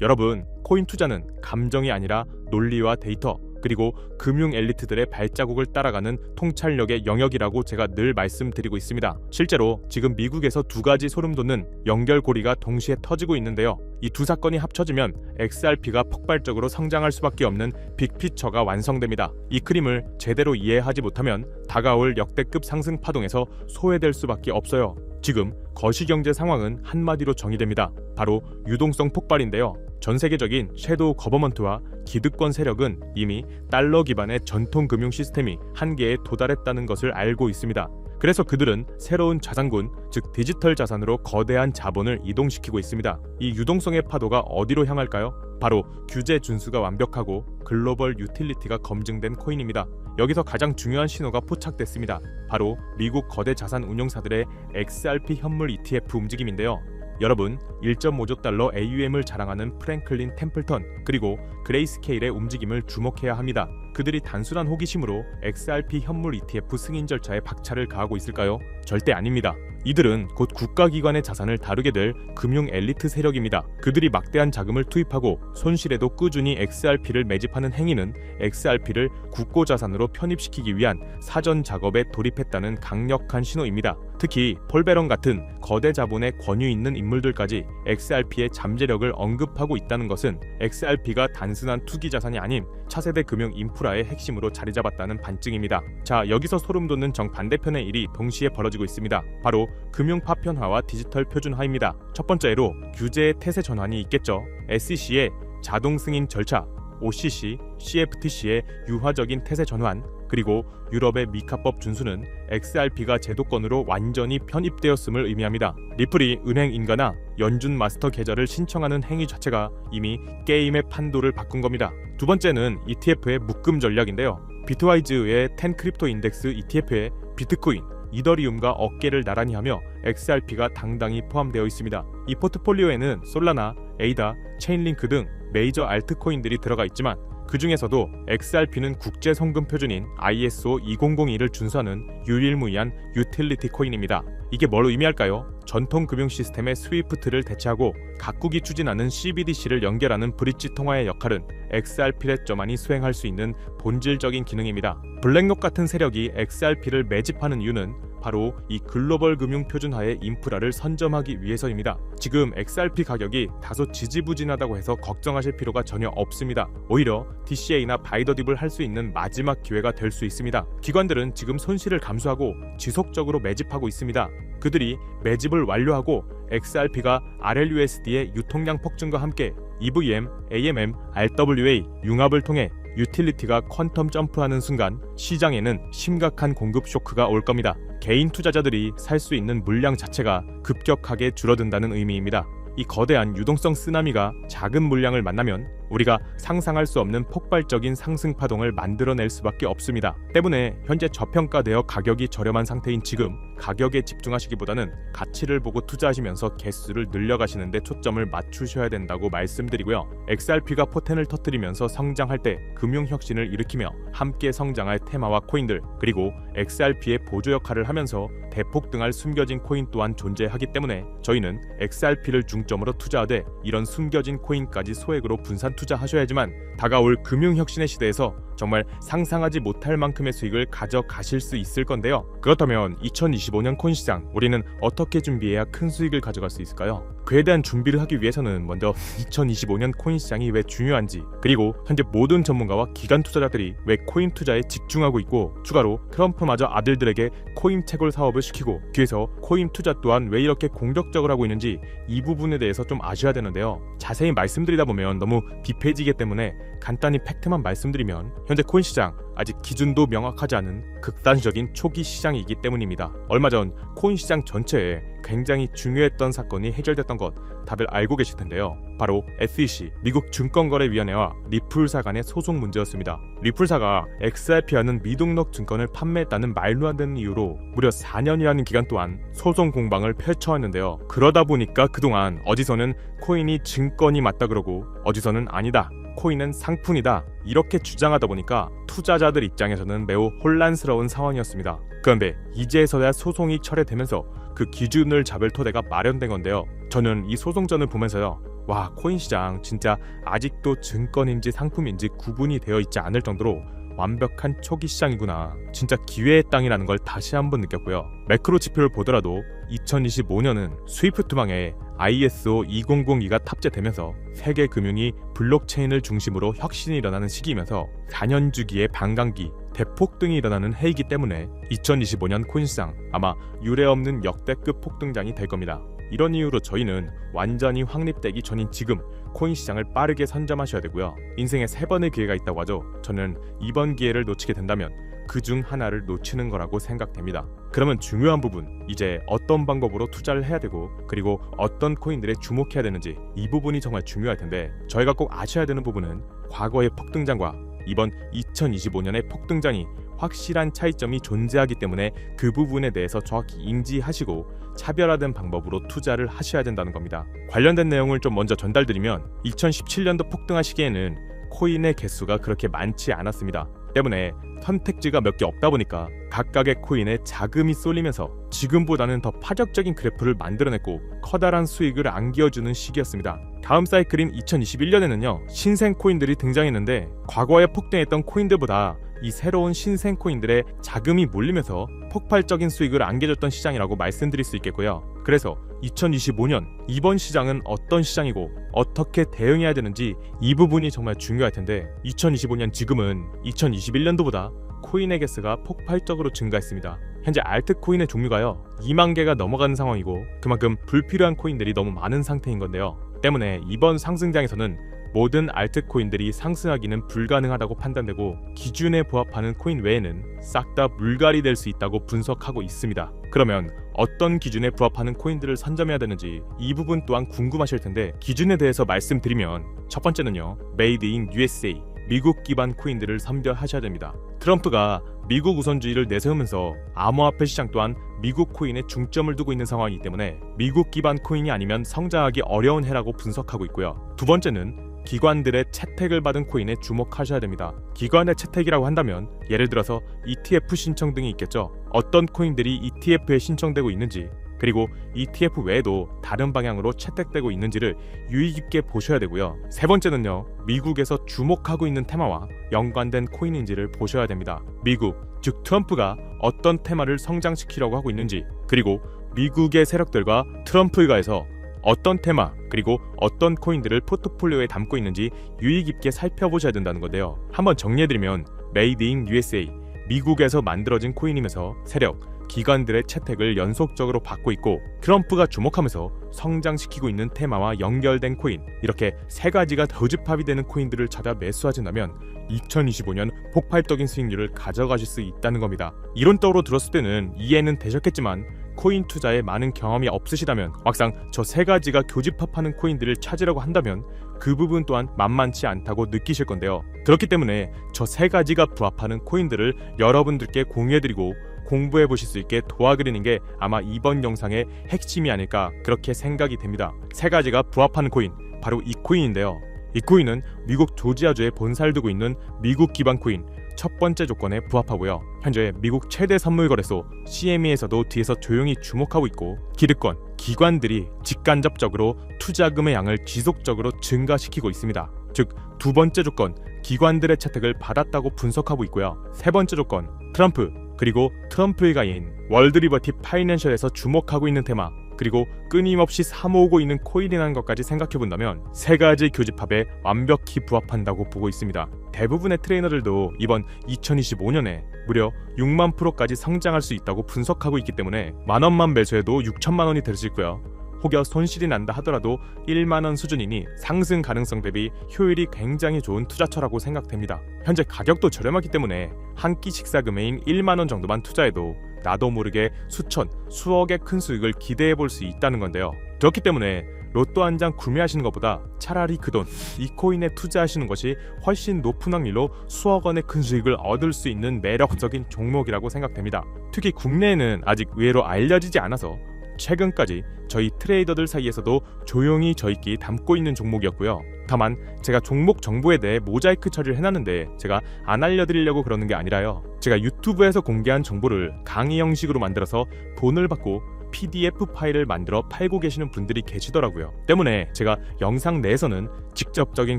여러분, 코인 투자는 감정이 아니라 논리와 데이터, 그리고 금융 엘리트들의 발자국을 따라가는 통찰력의 영역이라고 제가 늘 말씀드리고 있습니다. 실제로 지금 미국에서 두 가지 소름 돋는 연결고리가 동시에 터지고 있는데요. 이 두 사건이 합쳐지면 XRP가 폭발적으로 성장할 수밖에 없는 빅피처가 완성됩니다. 이 그림을 제대로 이해하지 못하면 다가올 역대급 상승 파동에서 소외될 수밖에 없어요. 지금 거시경제 상황은 한마디로 정의됩니다. 바로 유동성 폭발인데요. 전 세계적인 섀도우 거버먼트와 기득권 세력은 이미 달러 기반의 전통 금융 시스템이 한계에 도달했다는 것을 알고 있습니다. 그래서 그들은 새로운 자산군, 즉 디지털 자산으로 거대한 자본을 이동시키고 있습니다. 이 유동성의 파도가 어디로 향할까요? 바로 규제 준수가 완벽하고 글로벌 유틸리티가 검증된 코인입니다. 여기서 가장 중요한 신호가 포착됐습니다. 바로 미국 거대 자산 운용사들의 XRP 현물 ETF 움직임인데요. 여러분, 1.5조 달러 AUM을 자랑하는 프랭클린 템플턴 그리고 그레이스 케일의 움직임을 주목해야 합니다. 그들이 단순한 호기심으로 XRP 현물 ETF 승인 절차에 박차를 가하고 있을까요? 절대 아닙니다. 이들은 곧 국가기관의 자산을 다루게 될 금융 엘리트 세력입니다. 그들이 막대한 자금을 투입하고 손실에도 꾸준히 XRP를 매집하는 행위는 XRP를 국고 자산으로 편입시키기 위한 사전 작업에 돌입했다는 강력한 신호입니다. 특히 폴베런 같은 거대 자본의 권유 있는 인물들까지 XRP의 잠재력을 언급하고 있다는 것은 XRP가 단순한 투기 자산이 아닌 차세대 금융 인프라의 핵심으로 자리 잡았다는 반증입니다. 자, 여기서 소름 돋는 정반대편의 일이 동시에 벌어지고 있습니다. 바로 금융 파편화와 디지털 표준화입니다. 첫 번째로 규제의 태세 전환이 있겠죠. SEC의 자동 승인 절차, OCC, CFTC의 유화적인 태세 전환, 그리고 유럽의 미카법 준수는 XRP가 제도권으로 완전히 편입되었음을 의미합니다. 리플이 은행 인가나 연준 마스터 계좌를 신청하는 행위 자체가 이미 게임의 판도를 바꾼 겁니다. 두 번째는 ETF의 묶음 전략인데요. 비트와이즈의 10 크립토 인덱스 ETF에 비트코인, 이더리움과 어깨를 나란히 하며 XRP가 당당히 포함되어 있습니다. 이 포트폴리오에는 솔라나, 에이다, 체인링크 등 메이저 알트코인들이 들어가 있지만 그 중에서도 XRP는 국제 송금 표준인 ISO 2002를 준수하는 유일무이한 유틸리티 코인입니다. 이게 뭘 의미할까요? 전통 금융 시스템의 스위프트를 대체하고 각국이 추진하는 CBDC를 연결하는 브릿지 통화의 역할은 XRP레저만이 수행할 수 있는 본질적인 기능입니다. 블랙록 같은 세력이 XRP를 매집하는 이유는 바로 이 글로벌 금융 표준화의 인프라를 선점하기 위해서입니다. 지금 XRP 가격이 다소 지지부진하다고 해서 걱정하실 필요가 전혀 없습니다. 오히려 DCA나 바이더딥을 할 수 있는 마지막 기회가 될 수 있습니다. 기관들은 지금 손실을 감수하고 지속적으로 매집하고 있습니다. 그들이 매집을 완료하고 XRP가 RLUSD의 유통량 폭증과 함께 EVM, AMM, RWA 융합을 통해 유틸리티가 퀀텀 점프하는 순간 시장에는 심각한 공급 쇼크가 올 겁니다. 개인 투자자들이 살 수 있는 물량 자체가 급격하게 줄어든다는 의미입니다. 이 거대한 유동성 쓰나미가 작은 물량을 만나면 우리가 상상할 수 없는 폭발적인 상승 파동을 만들어낼 수밖에 없습니다. 때문에 현재 저평가되어 가격이 저렴한 상태인 지금 가격에 집중하시기보다는 가치를 보고 투자하시면서 개수를 늘려가시는데 초점을 맞추셔야 된다고 말씀드리고요. XRP가 포텐을 터뜨리면서 성장할 때 금융 혁신을 일으키며 함께 성장할 테마와 코인들 그리고 XRP의 보조 역할을 하면서 대폭 등할 숨겨진 코인 또한 존재하기 때문에 저희는 XRP를 중점으로 투자하되 이런 숨겨진 코인까지 소액으로 분산 투자 하셔야지만 다가올 금융혁신의 시대에서 정말 상상하지 못할 만큼의 수익을 가져가실 수 있을 건데요. 그렇다면 2025년 코인 시장 우리는 어떻게 준비해야 큰 수익을 가져갈 수 있을까요? 그에 대한 준비를 하기 위해서는 먼저 2025년 코인 시장이 왜 중요한지 그리고 현재 모든 전문가와 기관 투자자들이 왜 코인 투자에 집중하고 있고 추가로 트럼프마저 아들들에게 코인 채굴 사업을 시키고 뒤에서 코인 투자 또한 왜 이렇게 공격적으로 하고 있는지 이 부분에 대해서 좀 아셔야 되는데요. 자세히 말씀드리다 보면 너무 딥해지기 때문에 간단히 팩트만 말씀드리면 현재 코인 시장 아직 기준도 명확하지 않은 극단적인 초기 시장이기 때문입니다. 얼마 전 코인 시장 전체에 굉장히 중요했던 사건이 해결됐던 것 다들 알고 계실 텐데요. 바로 SEC 미국 증권거래위원회와 리플사 간의 소송 문제였습니다. 리플사가 XRP라는 미등록 증권을 판매했다는 말도 안 되는 이유로 무려 4년이라는 기간 동안 소송 공방을 펼쳐왔는데요. 그러다 보니까 그동안 어디서는 코인이 증권이 맞다 그러고 어디서는 아니다. 코인은 상품이다. 이렇게 주장하다 보니까 투자자들 입장에서는 매우 혼란스러운 상황이었습니다. 그런데 이제서야 소송이 철회되면서 그 기준을 잡을 토대가 마련된 건데요. 저는 이 소송전을 보면서요. 와 코인 시장 진짜 아직도 증권인지 상품인지 구분이 되어 있지 않을 정도로 완벽한 초기 시장이구나. 진짜 기회의 땅이라는 걸 다시 한번 느꼈고요. 매크로 지표를 보더라도 2025년은 스위프트망에 ISO 2002가 탑재되면서 세계 금융이 블록체인을 중심으로 혁신이 일어나는 시기이면서 4년 주기의 반감기, 대폭 등이 일어나는 해이기 때문에 2025년 코인 시장 아마 유례없는 역대급 폭등장이 될 겁니다. 이런 이유로 저희는 완전히 확립되기 전인 지금 코인 시장을 빠르게 선점하셔야 되고요. 인생에 세 번의 기회가 있다고 하죠. 저는 이번 기회를 놓치게 된다면 그 중 하나를 놓치는 거라고 생각됩니다. 그러면 중요한 부분, 이제 어떤 방법으로 투자를 해야 되고 그리고 어떤 코인들에 주목해야 되는지 이 부분이 정말 중요할 텐데 저희가 꼭 아셔야 되는 부분은 과거의 폭등장과 이번 2025년의 폭등장이 확실한 차이점이 존재하기 때문에 그 부분에 대해서 정확히 인지하시고 차별화된 방법으로 투자를 하셔야 된다는 겁니다. 관련된 내용을 좀 먼저 전달드리면 2017년도 폭등할 시기에는 코인의 개수가 그렇게 많지 않았습니다. 때문에 선택지가 몇 개 없다 보니까 각각의 코인에 자금이 쏠리면서 지금보다는 더 파격적인 그래프를 만들어냈고 커다란 수익을 안겨주는 시기였습니다. 다음 사이클인 2021년에는요 신생 코인들이 등장했는데 과거에 폭등했던 코인들보다 이 새로운 신생 코인들의 자금이 몰리면서 폭발적인 수익을 안겨줬던 시장이라고 말씀드릴 수 있겠고요. 그래서 2025년 이번 시장은 어떤 시장이고 어떻게 대응해야 되는지 이 부분이 정말 중요할 텐데 2025년 지금은 2021년도보다 코인의 개수가 폭발적으로 증가했습니다. 현재 알트코인의 종류가요 2만 개가 넘어가는 상황이고 그만큼 불필요한 코인들이 너무 많은 상태인 건데요. 때문에 이번 상승장에서는 모든 알트코인들이 상승하기는 불가능하다고 판단되고 기준에 부합하는 코인 외에는 싹 다 물갈이 될 수 있다고 분석하고 있습니다. 그러면 어떤 기준에 부합하는 코인들을 선점해야 되는지 이 부분 또한 궁금하실 텐데 기준에 대해서 말씀드리면 첫 번째는요. Made in USA 미국 기반 코인들을 선별하셔야 됩니다. 트럼프가 미국 우선주의를 내세우면서 암호화폐 시장 또한 미국 코인에 중점을 두고 있는 상황이기 때문에 미국 기반 코인이 아니면 성장하기 어려운 해라고 분석하고 있고요. 두 번째는 기관들의 채택을 받은 코인에 주목하셔야 됩니다. 기관의 채택이라고 한다면 예를 들어서 ETF 신청 등이 있겠죠. 어떤 코인들이 ETF에 신청되고 있는지 그리고 ETF 외에도 다른 방향으로 채택되고 있는지를 유의 깊게 보셔야 되고요. 세 번째는요. 미국에서 주목하고 있는 테마와 연관된 코인인지를 보셔야 됩니다. 미국, 즉 트럼프가 어떤 테마를 성장시키려고 하고 있는지 그리고 미국의 세력들과 트럼프 일가에서 어떤 테마 그리고 어떤 코인들을 포트폴리오에 담고 있는지 유의 깊게 살펴보셔야 된다는 건데요. 한번 정리해드리면 Made in USA 미국에서 만들어진 코인이면서 세력 기관들의 채택을 연속적으로 받고 있고 트럼프가 주목하면서 성장시키고 있는 테마와 연결된 코인 이렇게 세 가지가 더집합이 되는 코인들을 찾아 매수하신다면 2025년 폭발적인 수익률을 가져가실 수 있다는 겁니다. 이론적으로 들었을 때는 이해는 되셨겠지만 코인 투자에 많은 경험이 없으시다면 막상 저 세 가지가 교집합하는 코인들을 찾으려고 한다면 그 부분 또한 만만치 않다고 느끼실 건데요. 그렇기 때문에 저 세 가지가 부합하는 코인들을 여러분들께 공유해드리고 공부해 보실 수 있게 도와드리는 게 아마 이번 영상의 핵심이 아닐까 그렇게 생각이 됩니다. 세 가지가 부합하는 코인 바로 이 코인인데요. 이 코인은 미국 조지아주에 본사를 두고 있는 미국 기반 코인 첫 번째 조건에 부합하고요. 현재 미국 최대 선물 거래소 CME에서도 뒤에서 조용히 주목하고 있고 기득권, 기관들이 직간접적으로 투자금의 양을 지속적으로 증가시키고 있습니다. 즉, 두 번째 조건, 기관들의 채택을 받았다고 분석하고 있고요. 세 번째 조건, 트럼프, 그리고 트럼프 일가인 월드리버티 파이낸셜에서 주목하고 있는 테마 그리고 끊임없이 사모으고 있는 코인이라는 것까지 생각해 본다면 세 가지 교집합에 완벽히 부합한다고 보고 있습니다. 대부분의 트레이너들도 이번 2025년에 무려 6만 프로까지 성장할 수 있다고 분석하고 있기 때문에 만 원만 매수해도 6천만 원이 될 수 있고요. 혹여 손실이 난다 하더라도 1만 원 수준이니 상승 가능성 대비 효율이 굉장히 좋은 투자처라고 생각됩니다. 현재 가격도 저렴하기 때문에 한 끼 식사 금액인 1만 원 정도만 투자해도 나도 모르게 수천, 수억의 큰 수익을 기대해 볼 수 있다는 건데요. 그렇기 때문에 로또 한 장 구매하시는 것보다 차라리 그 돈, 이 코인에 투자하시는 것이 훨씬 높은 확률로 수억 원의 큰 수익을 얻을 수 있는 매력적인 종목이라고 생각됩니다. 특히 국내에는 아직 의외로 알려지지 않아서 최근까지 저희 트레이더들 사이에서도 조용히 저희끼리 담고 있는 종목이었고요. 다만 제가 종목 정보에 대해 모자이크 처리를 해놨는데 제가 안 알려드리려고 그러는 게 아니라요. 제가 유튜브에서 공개한 정보를 강의 형식으로 만들어서 돈을 받고 PDF 파일을 만들어 팔고 계시는 분들이 계시더라고요. 때문에 제가 영상 내에서는 직접적인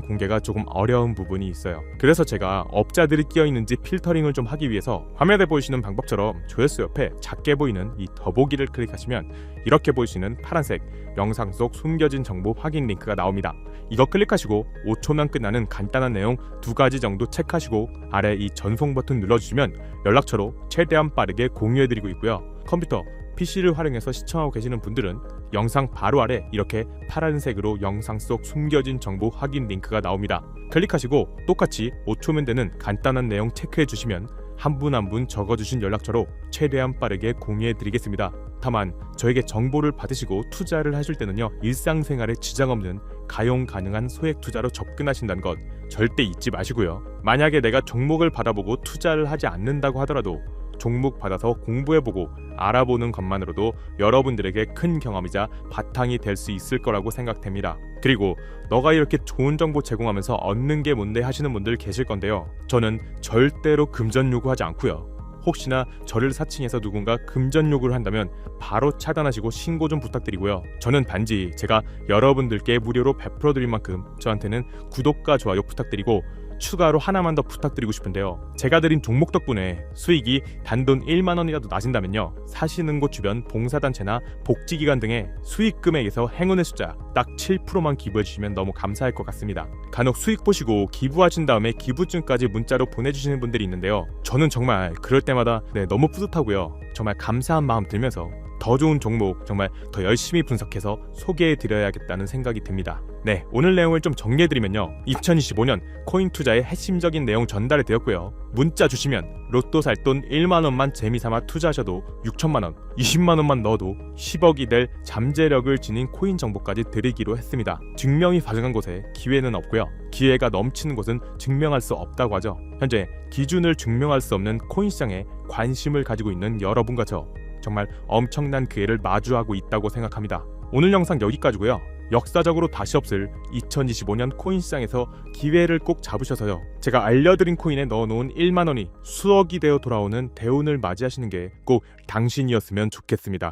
공개가 조금 어려운 부분이 있어요. 그래서 제가 업자들이 끼어 있는지 필터링을 좀 하기 위해서 화면에 보이시는 방법처럼 조회수 옆에 작게 보이는 이 더보기를 클릭하시면 이렇게 보이시는 파란색 영상 속 숨겨진 정보 확인 링크가 나옵니다. 이거 클릭하시고 5초면 끝나는 간단한 내용 두 가지 정도 체크하시고 아래 이 전송 버튼 눌러주시면 연락처로 최대한 빠르게 공유해드리고 있고요. 컴퓨터, PC를 활용해서 시청하고 계시는 분들은 영상 바로 아래 이렇게 파란색으로 영상 속 숨겨진 정보 확인 링크가 나옵니다. 클릭하시고 똑같이 5초면 되는 간단한 내용 체크해 주시면 한분 한 분 적어주신 연락처로 최대한 빠르게 공유해 드리겠습니다. 다만 저에게 정보를 받으시고 투자를 하실 때는요 일상생활에 지장 없는 가용 가능한 소액 투자로 접근하신다는 것 절대 잊지 마시고요. 만약에 내가 종목을 받아보고 투자를 하지 않는다고 하더라도 종목 받아서 공부해보고 알아보는 것만으로도 여러분들에게 큰 경험이자 바탕이 될 수 있을 거라고 생각됩니다. 그리고 너가 이렇게 좋은 정보 제공하면서 얻는 게 뭔데 하시는 분들 계실 건데요. 저는 절대로 금전 요구하지 않고요. 혹시나 저를 사칭해서 누군가 금전 요구를 한다면 바로 차단하시고 신고 좀 부탁드리고요. 저는 단지 제가 여러분들께 무료로 베풀어 드릴 만큼 저한테는 구독과 좋아요 부탁드리고 추가로 하나만 더 부탁드리고 싶은데요. 제가 드린 종목 덕분에 수익이 단돈 1만 원이라도 나신다면요. 사시는 곳 주변 봉사단체나 복지기관 등의 수익 금액에서 행운의 숫자 딱 7%만 기부해 주시면 너무 감사할 것 같습니다. 간혹 수익 보시고 기부하신 다음에 기부증까지 문자로 보내주시는 분들이 있는데요. 저는 정말 그럴 때마다 네, 너무 뿌듯하고요. 정말 감사한 마음 들면서 더 좋은 종목 정말 더 열심히 분석해서 소개해 드려야겠다는 생각이 듭니다. 네, 오늘 내용을 좀 정리해 드리면요. 2025년 코인 투자의 핵심적인 내용 전달이 되었고요. 문자 주시면 로또 살 돈 1만 원만 재미삼아 투자하셔도 6천만 원, 20만 원만 넣어도 10억이 될 잠재력을 지닌 코인 정보까지 드리기로 했습니다. 증명이 가능한 곳에 기회는 없고요. 기회가 넘치는 곳은 증명할 수 없다고 하죠. 현재 기준을 증명할 수 없는 코인 시장에 관심을 가지고 있는 여러분과 저 정말 엄청난 기회를 마주하고 있다고 생각합니다. 오늘 영상 여기까지고요. 역사적으로 다시 없을 2025년 코인 시장에서 기회를 꼭 잡으셔서요. 제가 알려드린 코인에 넣어놓은 1만 원이 수억이 되어 돌아오는 대운을 맞이하시는 게 꼭 당신이었으면 좋겠습니다.